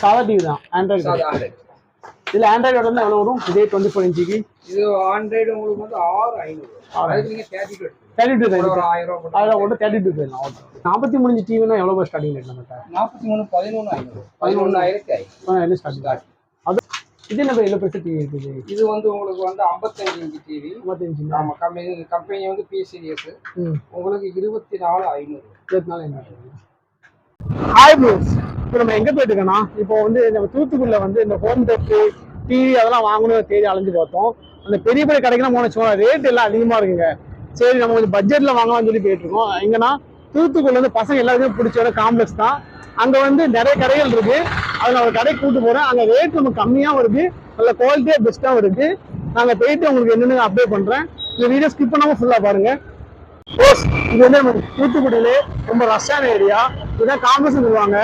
சாதா டிவி தான். ஆண்ட்ராய்டு இதுல ஆண்ட்ராய்டு வந்து எவ்வளவு வரும்? இதே டுவெண்ட்டி ஃபோர் இன்ச்சுக்கு இது ஆண்ட்ராய்டு உங்களுக்கு வந்து ஆறு ஐநூறு. தேர்ட்டி டூ ஆயிரம் ரூபாய் போட்டு தேர்ட்டி டூ போயிடலாம். ஓகே. நாற்பத்தி மூணு டிவினா எவ்வளோ ஸ்டார்டிங் ரேட் நம்மகிட்ட? நாற்பத்தி மூணு பதினொன்று ஐநூறு. பதினொன்றாயிரத்தி ஐநூறு. ஸ்டார்டிங் அது இது என்ன எவ்வளோ பெருசு டிவி இருக்குது இது வந்து உங்களுக்கு வந்து ஐம்பத்தஞ்சு இன்ச்சு டிவி ஐம்பத்தஞ்சு ஆமா கம்பெனி கம்பெனி வந்து பி சீரியஸ் உங்களுக்கு இருபத்தி நாலு ஐநூறு. இருபத்தி நாலு என்ன ஹாய் ப்ரோஸ் இப்போ நம்ம எங்கே போயிட்டு இருக்கோம்னா இப்போ வந்து நம்ம தூத்துக்குடியில் வந்து இந்த ஹோம் தேட்டரு டிவி அதெல்லாம் வாங்கணும் தேடி அலைஞ்சு பார்த்தோம். அந்த பெரிய பெரிய கடைக்கெல்லாம் போன வச்சுக்கோங்க ரேட் எல்லாம் அதிகமாக இருக்குங்க. சரி நம்ம கொஞ்சம் பட்ஜெட்டில் வாங்கலாம்னு சொல்லி போயிட்டுருக்கோம். எங்கன்னா தூத்துக்குடியில் வந்து பசங்க எல்லாருக்குமே பிடிச்ச ஒரு காம்ப்ளெக்ஸ் தான். அங்கே வந்து நிறைய கடைகள் இருக்கு. அதில் ஒரு கடைக்கு கூப்பிட்டு போகிறேன் அங்கே ரேட் நமக்கு கம்மியாக வருது நல்ல குவாலிட்டியாக பெஸ்ட்டாகவும் இருக்குது நாங்கள் போயிட்டு உங்களுக்கு என்னென்னு அப்டேட் பண்ணுறேன் இந்த வீடியோ ஸ்கிப் பண்ணாமல் ஃபுல்லாக பாருங்கள் இது வந்து நம்ம தூத்துக்குடியிலே ரொம்ப ரஷ்ஷான ஏரியா இதுதான் காம்ப்ளெக்ஸ் சொல்லுவாங்க.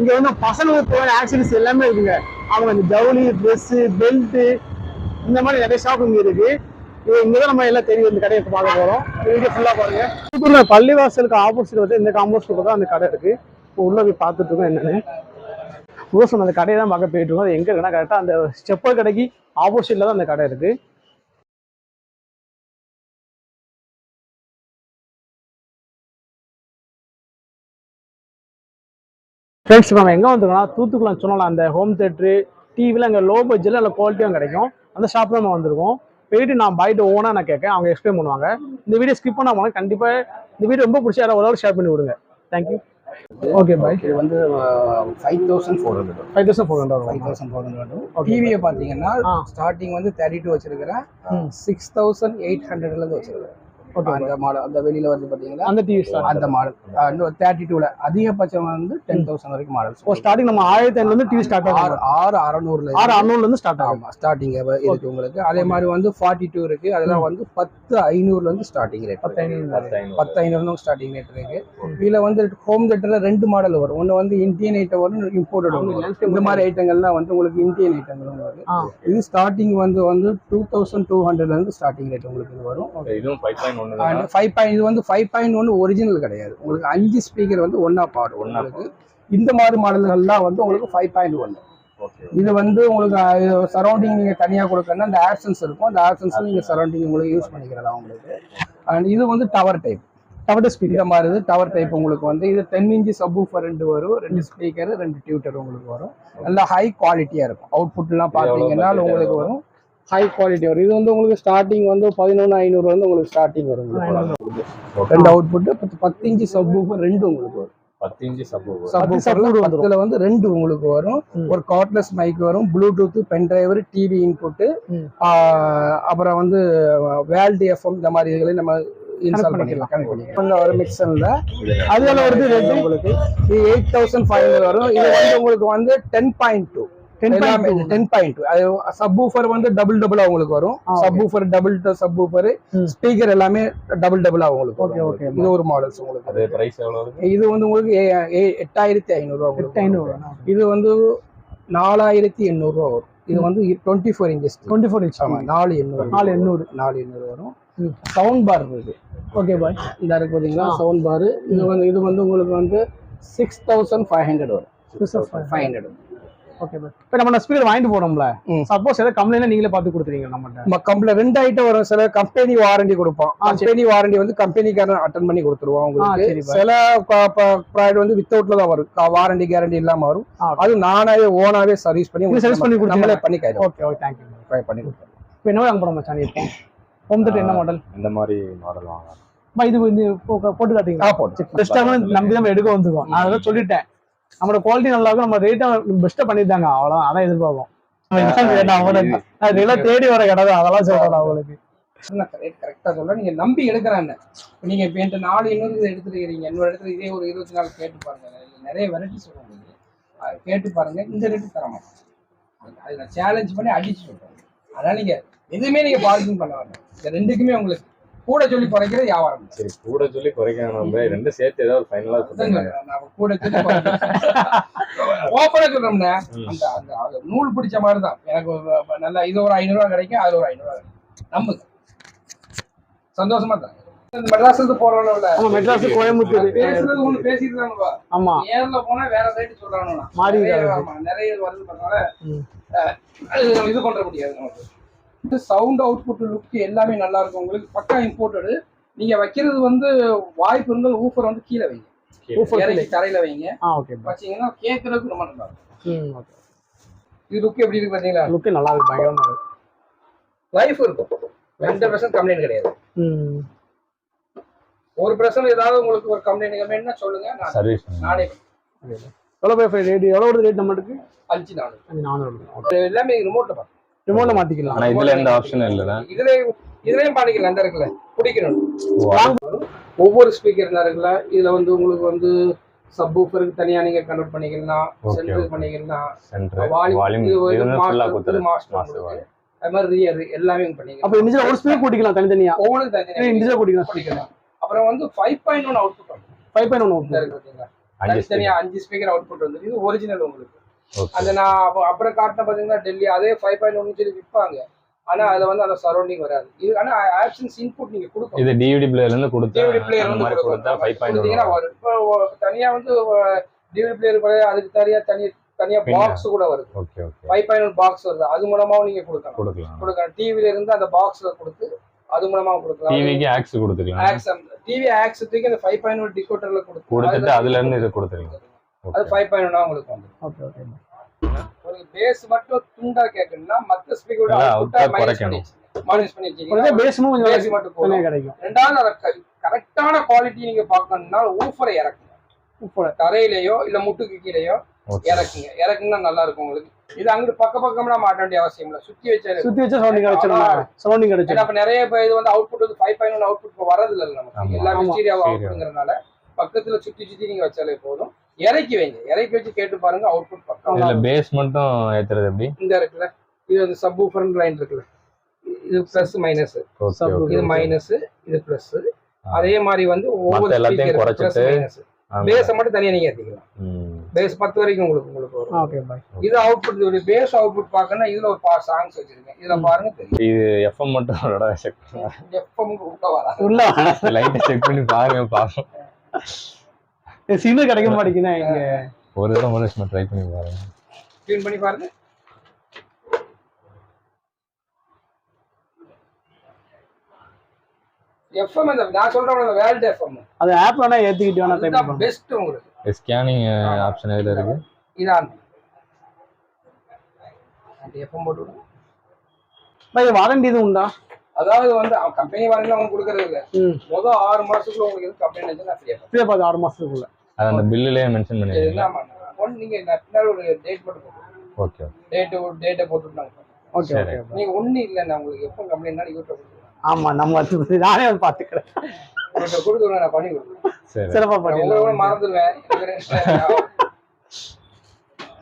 இங்கே வந்து பசங்களுக்கு தேவையான ஆக்சரிஸ் எல்லாமே இருக்குங்க. அவங்க அந்த ஜவுளி ட்ரெஸ்ஸு பெல்ட்டு இந்த மாதிரி நிறைய ஷாப் இங்கே இருக்கு. இது இங்கதான் நம்ம எல்லாம் தெரியும் இந்த கடையை பார்க்க போகிறோம் வீடியோ ஃபுல்லாக பாருங்க. தூத்துக்குடியில பள்ளிவாசலுக்கு ஆப்போசிட் வந்து இந்த காம்போஸ்ட்டுக்கு தான் அந்த கடை இருக்குது இப்போ உள்ளே போய் பார்த்துட்டு இருக்கோம் என்னன்னு. ரோஸ் அந்த கடையை தான் பார்க்க போயிட்டு இருக்கோம். அது எங்கே இருக்குன்னா கரெக்டாக அந்த செப்பல் கடைக்கு ஆப்போசிட்டில் தான் அந்த கடை இருக்குது ஃப்ரெண்ட்ஸ் நம்ம எங்கே வந்துருக்கோம்னா தூத்துக்குளம் சொன்னோம்ல அந்த ஹோம் தேட்டரு டிவியில் அங்கே லோ பட்ஜெட்டில் நல்ல குவாலிட்டியும் கிடைக்கும். அந்த ஷாப் தான் நம்ம வந்திருக்கோம். போயிட்டு நான் பைட்டு ஓனாக நான் கேட்கேன் அவங்க எக்ஸ்பிளைன் பண்ணுவாங்க. இந்த வீடியோ ஸ்கிப் பண்ண போனால் கண்டிப்பாக இந்த வீடியோ ரொம்ப பிடிச்சா யாராவது ஒரு ஷேர் பண்ணி விடுங்க. தேங்க்யூ ஓகே பாய் இது வந்து five thousand four hundred five thousand four hundred five thousand four hundred. டிவியை பார்த்தீங்கன்னா. ஸ்டார்டிங் வந்து தேர்ட்டி டூ வச்சிருக்கிறேன். சிக்ஸ் தௌசண்ட் எயிட் ஹண்ட்ரட்லேருந்து வச்சிருக்கிறேன். அந்த மாடல் அந்த வெளியில வந்து பார்த்தீங்கன்னா அந்த டிவி அந்த மாடல் இன்னும் தேர்ட்டி டூவில் அதிகபட்சம் வந்து டென் தௌசண்ட் வரைக்கும் மாடல்ஸ் ஓ ஸ்டார்டிங் நம்ம ஆயிரத்தி ஐநூறுலேருந்து டிவி ஸ்டார்ட் ஆகும் ஆறு அறநூறுல ஆறு அறுநூறுலேருந்து ஸ்டார்ட் ஆகும் ஆமா ஸ்டார்டிங் இருக்கு உங்களுக்கு. அதே மாதிரி வந்து ஃபார்ட்டி டூ இருக்கு அதெல்லாம் வந்து பத்து ஐநூறுல இருந்து ஸ்டார்டிங் ரேட் பத்து ஐநூறு பத்து ஐநூறு ஸ்டார்டிங் ரேட் இருக்கு. இதுல வந்து ஹோம் தேட்டர்ல ரெண்டு மாடல் வரும். ஒன்னு வந்து இந்தியன் ஐட்டம் வரும் இம்போர்ட்டட் வரும். இந்த மாதிரி ஐட்டங்கள்லாம் வந்து உங்களுக்கு இந்தியன் ஐட்டங்களும் வரும். இது ஸ்டார்டிங் வந்து வந்து டூ தௌசண்ட் டூ ஹண்ட்ரட்ல இருந்து ஸ்டார்டிங் ரேட் உங்களுக்கு இது வரும். இதுவும் ஃபைவ் பாயிண்ட் ஒன்று இது வந்து ஃபைவ் பாயிண்ட் ஒன் ஒரிஜினல் கிடையாது. உங்களுக்கு அஞ்சு ஸ்பீக்கர் வந்து ஒன்னா பாடும் உங்களுக்கு இந்த மாதிரி மாடல்கள்லாம் வந்து உங்களுக்கு ஃபைவ் பாயிண்ட் ஒன் ஓகே இது வந்து உங்களுக்கு சரௌண்டிங் நீங்க தனியா கொடுக்கணும்னா அந்த ஆப்சன்ஸ் இருக்கும். அந்த ஆப்சன்ஸ் நீங்க சரௌண்டிங் உங்களுக்கு யூஸ் பண்ணிக்கலாம் உங்களுக்கு. அண்ட் இது வந்து டவர் டைப் டவர் ஸ்பீக்கர் இது டவர் டைப் உங்களுக்கு வந்து இது டென் இன்ச்சு சப்வூஃபர் ரெண்டு வரும். ரெண்டு ஸ்பீக்கர் ரெண்டு டியூட்டர் உங்களுக்கு வரும். நல்லா ஹை குவாலிட்டியா இருக்கும். அவுட்புட்லாம் பார்த்தீங்கன்னா உங்களுக்கு வரும். ஹை குவாலிட்டி வரும். இது வந்து உங்களுக்கு ஸ்டார்டிங் வந்து பதினொன்று ஐநூறு வந்து உங்களுக்கு ஸ்டார்டிங் வரும். ரெண்டு அவுட்புட் பத்து பத்து இன்ச்சு சப்வூஃபர் ரெண்டு உங்களுக்கு வரும். பத்து இன்ச்சு சப்பு. பத்துல வந்து ரெண்டு உங்களுக்கு வரும். ஒரு கார்ட்லெஸ் மைக் வரும் Bluetooth pen driver TV input ம். அப்புறம் வந்து வேல்டி எஃப்எம் இந்த மாதிரி இதுகளை நம்ம இன்ஸ்டால் பண்ணிக்கலாம். பண்ணிக்கலாம். பண்ணிக்கலாம். ஒரு மிக்சர்ல அது எவ்வளோ வருது ரேட்டு உங்களுக்கு இது எயிட் தௌசண்ட் ஃபைவ் ஹண்ட்ரட் வரும். இது வந்து உங்களுக்கு வந்து ten point two ten point அது சப்வூஃபர் வந்து டபுள் டபுளா உங்களுக்கு வரும். Subwoofer double subwoofer. ஸ்பீக்கர் எல்லாமே டபுள் டபுளா உங்களுக்கு வரும். okay. இது ஒரு மாடல்ஸ் உங்களுக்கு. இது வந்து உங்களுக்கு ஏ- ஏ- எட்டாயிரத்தி ஐநூறுரூவா எட்டு இது வந்து நாலாயிரத்தி எண்ணூறுரூவா வரும். இது வந்து twenty four inches twenty four inch ஆமா நாலு எண்ணூறு. நாலு எண்ணூறு. நாலு எண்ணூறு வரும். சவுண்ட் பார் இருக்கு ஓகே பாய் இந்த இருக்கு பார்த்தீங்களா. Sound bar. இது வந்து இது வந்து உங்களுக்கு வந்து சிக்ஸ் தௌசண்ட் ஃபைவ் ஹண்ட்ரட் வரும். ஃபைவ் ஹண்ட்ரட் ஓகே இப்போ நம்ம ஸ்பீக்கர் வாங்கிட்டு போறோம்ல ம். சப்போஸ் ஏதாவது கம்ப்ளைண்ட் நீங்களே பார்த்து கொடுத்துறீங்க நம்மகிட்ட நம்ம கம்பெனி ரெண்டு ஐட்டம் வரும். சில கம்பெனி வாரண்டி கொடுப்போம். கம்பெனி வாரண்டி வந்து கம்பெனிக்காரன் அட்டன் பண்ணி கொடுத்துருவோம் உங்களுக்கு. சில ப்ராடக்ட் வந்து வித்தவுட்ல தான் வரும். வாரண்டி கேரண்டி இல்லாம வரும். அது நானாவே ஓனாவே சர்வீஸ் பண்ணி service பண்ணி? நம்மளே பண்ணி கையில ஓகே ஓகே தேங்க்யூ பண்ணி கொடுப்போம் இப்போ என்ன வாங்க போறோம் மச்சான் இப்போ? ஹோம் தேட்டர் என்ன மாடல் இந்த மாதிரி மாடல் வாங்கலாம். இது வந்து போட்டு. பெஸ்ட்டாக நம்பி நம்ம எடுக்க வந்துருக்கோம் நான் அதான் சொல்லிட்டேன். நம்மளோட குவாலிட்டி நல்லா இருக்கும் நம்ம ரேட்டை பெஸ்ட்டாக பண்ணியிருந்தாங்க அவ்வளோதான் அதான் எதிர்பார்ப்போம். நம்ம இன்ஸ்டால் வேண்டாம் அவங்களுக்கு அது இதெல்லாம் தேடி வர கடை தான், அதெல்லாம் சொல்றேன் அவங்களுக்கு. கரெக்டா சொல்ல நீங்க நம்பி எடுக்கிறாங்க. நீங்க இப்ப என்கிட்ட நாலு இன்னொரு எடுத்துருக்கீங்க. இன்னொரு இடத்துல இதே ஒரு இருபத்தி நாலு கேட்டு பாருங்க. நிறைய வெரைட்டி சொல்லுவாங்க கேட்டு பாருங்க. இந்த ரேட்டு தர மாட்டோம் அதை நான் சேலஞ்ச் பண்ணி அடிச்சு சொல்றேன். அதனால நீங்க எதுவுமே நீங்க பார்க்கிங் பண்ண வேண்டாம். இந்த ரெண்டுக்குமே உங்களுக்கு கூட சொல்லி குறைக்கிறது வியாபாரம். சரி கூட சொல்லி குறைக்கணும் நம்ம ரெண்டும் சேர்த்து ஏதாவது சொல்லுங்க. நான் கூட சொல்லி ஓப்பனா சொல்றோம்னா. அந்த அந்த நூல் பிடிச்ச மாதிரி தான் எனக்கு நல்லா இது ஒரு ஐநூறுரூவா கிடைக்கும் அது ஒரு ஐநூறுரூவா கிடைக்கும். நம்புங்க சந்தோஷமா தான். இந்த மெட்ராஸ்ல போறவங்கள ஆமா மெட்ராஸ் கோயம்புத்தூர். பேசுறது ஒண்ணு பேசிட்டு தானுப்பா ஆமா. நேர்ல போனா வேற ரேட் சொல்றானுண்ணா மாறி நிறைய இருக்காது. ஆமா, நிறைய வருது பண்ணால ம். அது நம்ம இது பண்ற முடியாது நமக்கு. சவுண்ட் அவுட்புட் லுக் எல்லாமே நல்லா இருக்கும் உங்களுக்கு பக்கா இம்போர்ட்டடு நீங்க வைக்கிறது வந்து வாய்ப்பு இருந்தால் ஊஃபர் வந்து கீழே வைங்க. இறக்கி தரையில வைங்க. வச்சீங்கன்னா கேட்கறதுக்கு ரொம்ப நல்லா இருக்கும் இது லுக் எப்படி இருக்கு பாத்தீங்களா? லுக்கு நல்லா இருக்கு பயங்கரமா இருக்கு. லைஃப் இருக்கும். ஹண்ட்ரட் பர்சன்ட் கம்ப்ளைண்ட் கிடையாது. ம். ஒரு பிரச்சனை ஏதாவது உங்களுக்கு ஒரு கம்ப்ளைண்ட் கம்ப்ளைண்ட்னா சொல்லுங்க. நான் சர்வீஸ் நானே எவ்வளோ பேர் ரேட் எவ்வளோ ரேட் நம்மளுக்கு அஞ்சு நாள் அஞ்சு நானூறு. எல்லாமே ரிமோட்ல பார்த்து ரிமோட்ல மாத்திக்கலாம். ஆனா இதுல எந்த ஆப்ஷனும் இல்லைல்ல இதுல இதுலயும் பண்ணிக்கலாம் அந்த இருக்குல்ல. பிடிக்கணும் ஒவ்வொரு ஸ்பீக்கர் இருக்குல்ல இதுல வந்து உங்களுக்கு வந்து சப் ஊஃபருக்கு தனியா நீங்க கன்வெர்ட் பண்ணிக்கலாம். பண்ணிக்கலாம் சென்டர் ஃபுல்லா மாஸ்டர். அது மாதிரி ரியர் எல்லாமே பண்ணிக்கலாம். அப்போ இண்டிஜுவல் ஒரு ஸ்பீக்கர் கூட்டிக்கலாம் தனித்தனியா. ஒவ்வொன்றும் தனித்தனியா இண்டிஜுவல் கூட்டிக்கலாம் பண்ணிக்கலாம் அப்புறம் வந்து ஃபைவ் பாயிண்ட் ஒன் அவுட்புட் வந்து ஃபைவ் பாயிண்ட் ஒன் இந்த இருக்கு பாத்தீங்களா? அஞ்சு ஸ்பீக்கர் அவுட்புட் வந்து இது ஒரிஜினல் உங்களுக்கு. அந்த நான் அப்ப- அப்புறம் காட்டின பாத்தீங்கன்னா டெல்லி அதே ஃபைவ் பாயிண்ட் ஒன்னு சொல்லி விற்பாங்க ஆனா அதுல வந்து அந்த சரௌண்டிங் வராது. இது ஆனா ஆப்ஷன்ஸ் இன்புட் நீங்க கொடுக்கணும். இது டிவிடி பிளேயர்ல இருந்து கொடுத்தா டிவிடி பிளேயர் வந்து மாதிரி கொடுத்தா ஃபைவ் பாயிண்ட் கொடுத்தீங்கன்னா வரும். இப்போ ஒ- தனியா வந்து டிவிடி பிளேயர் அதுக்கு தனியா தனி தனியா. பாக்ஸ் கூட வருது ஓகே ஓகே பாயிண்ட் பாக்ஸ் வருது. அது மூலமாவும் நீங்க கொடுக்கலாம். கொடுக்கலாம். கொடுக்கலாம். டிவில இருந்து அந்த பாக்ஸ்ல கொடுத்து அது மூலமா கொடுக்கலாம். டிவிக்கு ஆக்ஸ் கொடுத்துக்கலாம். ஆக்ஸ் டிவி ஆக்ஸ் தூக்கி அந்த ஃபைவ் பாயிண்ட் ஒன் டிகோட்டர்ல கொடுத்து கொடுத்துட்டு அதுல இருந்து இது கொடுத்துக்கலாம் அது ஃபைவ் பாயிண்ட் ஒன்னா உங்களுக்கு வந்து ஓகே ஓகே உங்களுக்கு பேஸ் மட்டும் துண்டா கேட்கணும்னா மத்த ஸ்பீக்கரோட output மைனஸ் பண்ணி. மைனஸ் பண்ணி வச்சீங்கன்னா பேஸும் கொஞ்சம் பேஸ் மட்டும் போதும். கிடைக்கும். ரெண்டாவது அதை கரெக்டான குவாலிட்டி நீங்க பார்க்கணும்னா ஊஃபரை இறக்குங்க. இப்போ தரையிலையோ இல்ல முட்டுக்கு கீழேயோ இறக்குங்க. இறக்குனா நல்லா இருக்கும் உங்களுக்கு. இது அங்கிட்டு பக்க பக்கம்லாம் மாட்ட வேண்டிய அவசியம் இல்லை. சுத்தி வச்சாலே சுத்தி வச்சா சரௌண்டிங் கிடைச்சிடும் சரௌண்டிங் ஏன்னா கிடைச்சிடும் இப்ப நிறைய பேர் இது வந்து அவுட்புட் வந்து ஃபைவ் பாயிண்ட் ஒன் அவுட்புட் வரது இல்லை நமக்கு. ஆமா. எல்லாமே ஆமா. Stereo Stereo. அவுட்புட்ங்கிறதுனால பக்கத்துல சுத்தி சுத்தி நீங்க வச்சாலே போதும். இறக்கி வைங்க. இறக்கி வச்சு கேட்டு பாருங்க அவுட்புட் பக்கம். இதுல பேஸ் மட்டும் ஏத்துறது எப்படி? இந்த இருக்குல்ல இது வந்து சப் ஊஃபர் லைன் இருக்குல்ல. இது பிளஸ் மைனஸ் ஓகே இது மைனஸ் இது பிளஸ் அதே மாதிரி வந்து ஒவ்வொரு எல்லாத்தையும் குறைச்சிட்டு, பேஸை மட்டும் தனியா நீங்க ஏத்திக்கலாம். ம். பேஸ் பத்து வரைக்கும் உங்களுக்கு உங்களுக்கு வரும். ஓகே பாய் இது அவுட்புட் ஒரு பேஸ் அவுட்புட் பார்க்கணும்னா இதுல ஒரு பா சாங்ஸ் வச்சிருக்கேன் இதுல பாருங்க தெரியும். இது எஃப்எம் மட்டும் செக் எஃப்எம் உள்ள வராது. உள்ள லைட்டை செக் பண்ணி பாருங்க பாப்போம் சிக்னல் கிடைக்க மாட்டேங்குதுண்ணே இங்க. ஒரு தடவை மட்டும் சும்மா ட்ரை பண்ணி பாருங்க. டியூன் பண்ணி பாருங்க. எஃப்எம் அந்த நான் சொல்றேன் வேல்ட் எஃப்எம் அது ஆப் வேணா ஏத்திக்கிட்டு வேணா டைப் பண்ணுங்க பெஸ்ட் உங்களுக்கு. ஸ்கேனிங் ஆப்ஷன் எதுல இருக்கு? இதான். எஃப்எம் போட்டு விடுங்க. பாய் வாரண்டி எதுவும் உண்டா? அதாவது வந்து அவன் கம்பெனி வாரண்டி அவங்க கொடுக்கறது இல்ல மொதல் ஆறு மாசத்துக்குள்ள உங்களுக்கு எதுவும் கம்பெனி ஃப்ரீயா ஃப்ரீயா பார்த்து ஆறு மாசத்துக்குள்ள. அது அந்த பில்லுலயே மென்ஷன் பண்ணிருக்கீங்க ஒன்று நீங்க நான் பின்னாடி ஒரு டேட் மட்டும் போட்டு ஓகே டேட்டு டேட்டை போட்டுட்டாங்க ஓகே. ஓகே நீங்க ஒண்ணு இல்லைண்ணா உங்களுக்கு எப்போ கம்ப்ளைண்ட்னா யூடியூப் ஆமா நம்ம நானே வந்து பாத்துக்கிறேன். யூடியூப் கொடுத்துருவேன் நான் பண்ணி கொடுத்துருவேன் சரி. சிறப்பா உங்களை கூட பண்ணிடலாம் மறந்துடுவேன்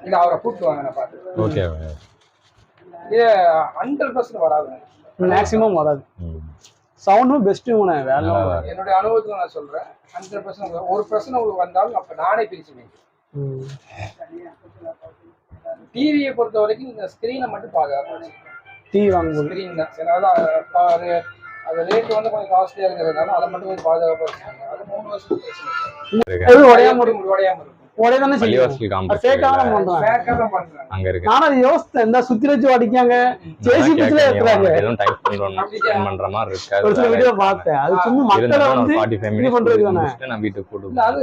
இல்ல அவரை கூப்பிட்டு வாங்க நான் பார்த்து ஓகே இது ஹண்ட்ரட் பர்சன்ட் வராதுங்க. மேக்ஸிமம் வராது. சவுண்டும் பெஸ்ட் வேலை நல்லா வரும். என்னுடைய அனுபவத்துல நான் சொல்றேன் ஹண்ட்ரட் பர்சன்ட் ஒரு பிரச்சனை உங்களுக்கு வந்தாலும் அப்ப நானே பிரிச்சு வைக்கிறேன் ம். டிவியை பொறுத்த வரைக்கும் இந்த ஸ்கிரீனை மட்டும் பாதுகாக்கணும் டீ வாங்கும்போது. ஸ்கிரீன் தான். சரி அதான் அது ரேட் வந்து கொஞ்சம் காஸ்ட்லியா இருக்கிறதுனால அதை மட்டும் கொஞ்சம் பாதுகாப்பாக வச்சுக்கோங்க. அது மூணு வருஷத்துக்கு பிரச்சனை. உடையாம உடையாம இருக்கும் இருக்கும் உடையாம இருக்கும் உடைய தானே. செய்யும் பண்றாங்க. அங்க இருக்கு. யோசித்தேன். இந்த சுத்தி வச்சு அடிக்காங்க ஜேசி பிச்சுல ஏத்துறாங்க. எதுவும் டைப் பண்றோம் ஸ்பெண்ட் பண்ற மாதிரி இருக்கு ஒரு சில வீடியோ பார்த்தேன். அது சும்மா மக்களை வந்து பண்றது தானே? நான் வீட்டுக்கு அது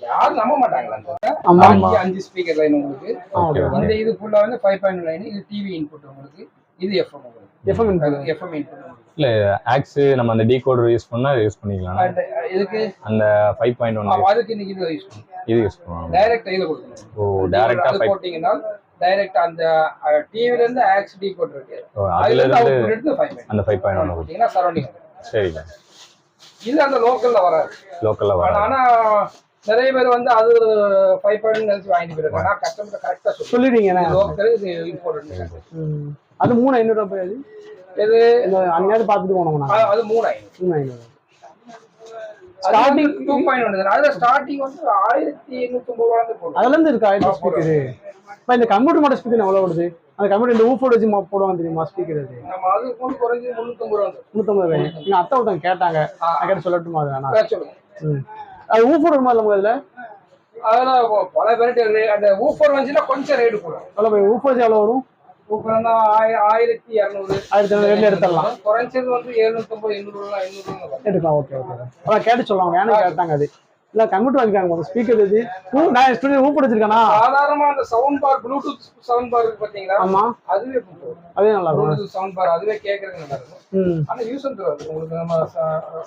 யாரும் நம்ப மாட்டாங்களா அஞ்சு ஸ்பீக்கர் லைன் உங்களுக்கு. ஓகே. இந்த இது ஃபுல்லா வந்து ஃபைவ் பாயிண்ட் லைன் இது டிவி இன்புட் உங்களுக்கு. இது எஃப்எம் எஃப்எம். எஃப்எம் இல்ல ஆக்ஸ் நம்ம அந்த டீகோடர் யூஸ் பண்ணா யூஸ் பண்ணிக்கலாம். இதுக்கு அந்த ஃபைவ் பாயிண்ட் ஒன் ஆமா, அதுக்கு இன்னைக்கு இது யூஸ் பண்ணுங்க இது யூஸ் பண்ணுவாங்க டைரக்ட் இதுல கொடுக்கணும். ஓ டைரக்டா போட்டீங்கன்னா டைரக்ட் அந்த டிவில இருந்து ஆக்ஸ் டி கோட் இருக்கு அதுல அதுல இருந்து எடுத்து ஃபைவ் அந்த ஃபைவ் பாயிண்ட் ஒன் போட்டீங்கன்னா சரௌண்டிங் சரிங்க. இது அந்த லோக்கல்ல வராது. லோக்கல்ல ஆனா வர ஆனா நிறைய பேர் வந்து அது ஃபைவ் பாயிண்ட் நினைச்சு வாங்கிட்டு போயிருக்காங்க. கஸ்டமர் கரெக்டா சொல்லுவேன் சொல்லிடுவீங்க லோக்கல் இது இம்பார்ட்டன்ட். அது மூணு ஐநூறு ரூபாய் அது. இது இந்த அந்நேரம் பார்த்துட்டு போனோம் அ- அது மூணாயிரம் மூணு ஐநூறு. ஸ்டார்டிங் டூ பாயிண்ட் ஒன் அதுல ஸ்டார்டிங் வந்து ஆயிரத்தி எண்ணூத்தி ஒன்பது ரூபா இருந்து போடும் அதுல இருந்து இருக்கா இந்த ஸ்பீக்கரு இப்போ இந்த கம்ப்யூட்டர் மாடல் ஸ்பீக்கர் எவ்வளவு வருது? அந்த கம்ப்யூட்டர் இந்த ஊஃபோட வச்சு மொ- போடுவாங்க தெரியுமா ஸ்பீக்கர் அது? நம்ம அது குறைஞ்சு முன்னூத்தொம்பது ரூபா வந்து நூற்றம்பது ரூபாய்? அத்தை ஒருத்தவங்க கேட்டாங்க. நான் கேட்டு சொல்லட்டுமா அது வேணா? ம். அது ஊஃபோட நம்ம இதுல? அதெல்லாம் பல வெரைட்டி அந்த ஊஃபர் வந்துச்சுன்னா கொஞ்சம் ரேட்டு கூட எவ்வளோ போய் ஊஃபோர் எவ்வளோ வரும்? ஆயிரத்தி இரநூறு ஆயிரத்தி ரேட்ல எடுத்துடலாம். குறைஞ்சது வந்து எழுநூத்தொம்பது எண்ணூறு எண்ணூறு எடுக்கலாம் ஓகே ஓகே. அதான் கேட்டு சொல்லுவாங்க வேணும் கேட்டாங்க அது. இல்ல கம்ப்யூட்டர் வாங்கிக்காங்க முதல்ல ஸ்பீக்கர் இது நான் ஸ்டுடியோ ஊ வச்சிருக்கானா சாதாரணமா அந்த sound bar Bluetooth sound bar இருக்கு பாத்தீங்களா? ஆமா. அதுவே. அதே நல்லா இருக்கும். ப்ளூடூத் சவுண்ட் பார் அதுவே கேட்கறதுக்கு நல்லா இருக்கும். ஆனா யூஸ் தருவாது உங்களுக்கு நம்ம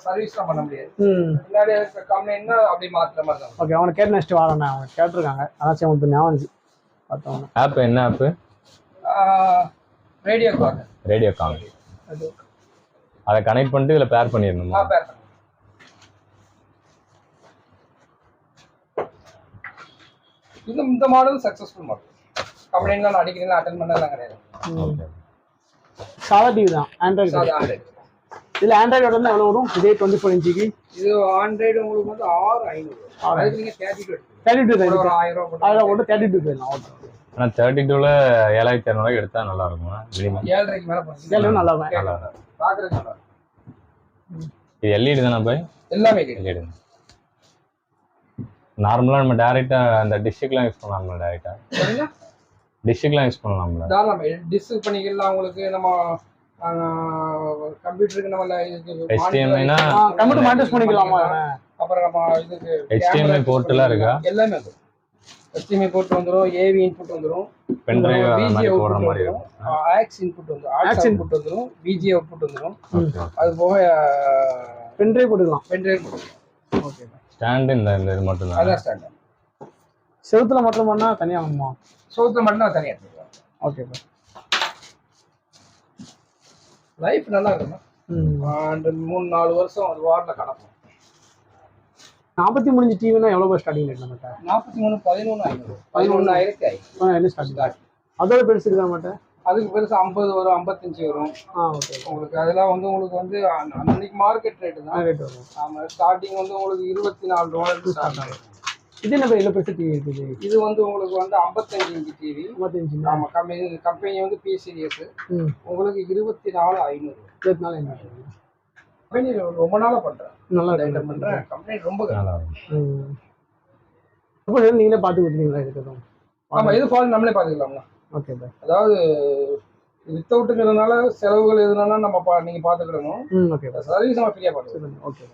சர்வீஸ்லாம் பண்ண முடியாது. ம். முன்னாடி கம்ப்ளைண்ட்னா அப்படி மாத்துற மாதிரி ஓகே அவனை கேட்டு நெக்ஸ்ட் வரேன் அவங்க கேட்டிருக்காங்க. அதான் சரி உங்களுக்கு ஞாபகம் ஆப் என்ன ஆப்பு ரேடியோ கால் ரேடியோ காம் அது அதை கனெக்ட் பண்ணிட்டு இதில் பேர் பண்ணிடணுமா? பேர் பண்ணேன் இந்த இந்த மாடல் சக்ஸஸ்ஃபுல் மாடல் கம்ப்ளைண்ட்லாம் நான் அடிக்கிறேன் அட்டன் பண்ணலாம் கிடையாது. ஓகே சாதா டிவி தான். ஆண்ட்ராய்டு சாதா ஆண்ட்ராய்டு இதுல ஆண்ட்ராய்டு வந்து எவ்வளோ வரும்? இதே டுவெண்ட்டி ஃபோர் இன்ச்சுக்கு இது ஆண்ட்ராய்டு உங்களுக்கு வந்து ஆறு ஐநூறு அதுக்கு நீங்க தேர்ட்டி டூ தேர்ட்டி டூ ஆயிரம் ரூபா போட்டு அதில் போட்டு தேர்ட்டி டூ போயிடலாம். ஓகே ஆனால் தேர்ட்டி டூவில் ஏழாயிரத்தி இரநூறுவாய்க்கு எடுத்தால் நல்லா இருக்குமா ஏழரைக்கு மேல நல்லா இருக்கும் நல்லா இருக்கும். இருக்கும். இது எல்இடி தானே பாய் எல்லாமே எல்இடி நார்மலாக நம்ம டேரெக்டாக அந்த டிஷ்ஷுக்கெலாம் யூஸ் பண்ணலாம்ல டேரெக்டாக டிஷ்ஷுக்கெலாம் யூஸ் பண்ணலாம்ல? தாராளமா. டிஸ்க் பண்ணிக்கலாம் உங்களுக்கு. நம்ம கம்ப்யூட்டருக்கு நம்ம இதுக்கு HDMI னா? கம்ப்யூட்டர் மானிட்டர்ஸ் பண்ணிக்கலாமா? அப்புறம் நம்ம இதுக்கு port எல்லாம் இருக்கா? எல்லாமே வந்துரும் HDMI போர்ட் வந்துரும் ஏவி இன்புட் வந்துரும். பென்ட்ரைவ் மாதிரி வந்துரும். இருக்கும். ஆக்ஸ் இன்புட் வந்துரும் ஆக்ஸ் இன்புட் வந்துரும். விஜி அவுட்புட் வந்துரும். ஓகே அது போக பென்ட்ரைவ் போட்டுக்கலாம். பென்ட்ரைவ் ஓகே ஸ்டாண்டு இந்த இந்த இது மட்டும் தான் அதான் ஸ்டாண்டர்ட் செவுத்துல மட்டும் பண்ணா தனியா ஆகுமா சோத்துல மட்டும் தான் தனியாக எடுத்துக்கலாம். ஓகே. லைஃப் நல்லா இருக்கும். ம். அண்ட் மூணு நாலு வருஷம் அது வாட்டில் கடக்கும் நாற்பத்தி மூணு டிவினா எவ்வளோ ஸ்டார்டிங் ரேட் நம்மகிட்ட நாற்பத்தி மூணு பதினொன்று ஐநூறு. பதினொன்றாயிரத்தி ஐநூறு ஸ்டார்டிங் அதோட பெருசு இருக்கா மாட்டேன் அதுக்கு பெருசு ஐம்பது வரும் ஐம்பத்தஞ்சு வரும். ஆ ஓகே உங்களுக்கு அதெல்லாம் வந்து உங்களுக்கு வந்து அன்ன- அன்னைக்கு மார்க்கெட் ரேட்டு தான். ரேட் வரும். ஆமாம் ஸ்டார்டிங் வந்து உங்களுக்கு இருபத்தி நாலு ரூபாய்க்கு ஸ்டார்ட் ஆகும். இது என்ன இதில் பெருசு டிவி இருக்குது? இது வந்து உங்களுக்கு வந்து ஐம்பத்தஞ்சு இன்ச்சு டிவி ஐம்பத்தஞ்சு ஆமாம் கம்பெனி கம்பெனி வந்து பி சீரியஸ் ம். உங்களுக்கு இருபத்தி நாலு ஐநூறு. இருபத்தி நாலு என்ன கம்பெனி ரொம்ப நாளாக பண்ணுறேன் நல்லா ஐட்டம் ரேட் பண்ணுறேன் கம்பெனி ரொம்ப நல்லா இருக்கும் ம். அப்போ நீங்களே பார்த்து கொடுத்துருவீங்களா இதுக்கு ஆமாம் இது ஃபால் நம்மளே பார்த்துக்கலாம்ண்ணா ஓகே பாய் அதாவது வித்தவுட்டுங்கிறதுனால செலவுகள் எதுனால நம்ம பா நீங்கள் பார்த்துக்கிடணும் ம் ஓகே சர்வீஸ் நம்ம ஃப்ரீயாக பார்த்துக்கலாம் ஓகே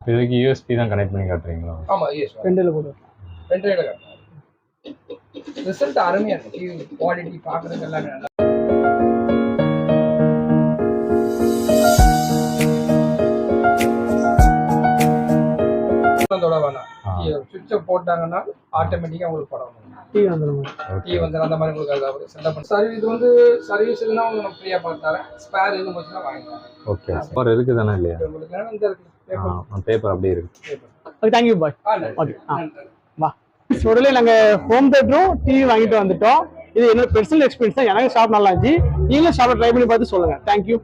இதுக்கு யூஎஸ்பி தான் கனெக்ட் பண்ணி காட்டுறீங்களா? ஆமாம் எஸ் ரெண்டில் போட்டு பென்ட்ரைவில் காட்டுறேன் ரிசல்ட் அருமையாக இருக்கும் டிவி குவாலிட்டி பார்க்குறதுக்கு எல்லாமே நல்லா அதோட வேணாம். சுவிட்சை போட்டாங்கன்னா ஆட்டோமேட்டிக்காக உங்களுக்கு படம் வந்துடும் டிவி வந்துடும் டிவி வந்து அந்த மாதிரி உங்களுக்கு அதாவது செட்டப் பண்ணி சர்வீஸ் இது வந்து சர்வீஸ் இல்லைன்னா உங்களுக்கு நம்ம ஃப்ரீயாக பார்த்து தரேன். ஸ்பேர் எதுவும் போச்சுன்னா வாங்கிக்கலாம் ஓகே ஸ்போர் இருக்கு தானே இல்லையா? உங்களுக்கு இந்த இருக்கு பேப்பர் பேப்பர் அப்படியே இருக்கு. Okay thank you bye. Okay. வா. உடனே நாங்கள் ஹோம் தேட்டரும் டிவி வாங்கிட்டு வந்துட்டோம். இது என்னோட பெர்சனல் எக்ஸ்பீரியன்ஸ் தான் எனக்கு ஷாப் நல்லா இருந்துச்சு. நீங்களும் ஷாப்பை ட்ரை பண்ணி பார்த்து சொல்லுங்கள் தேங்க்யூ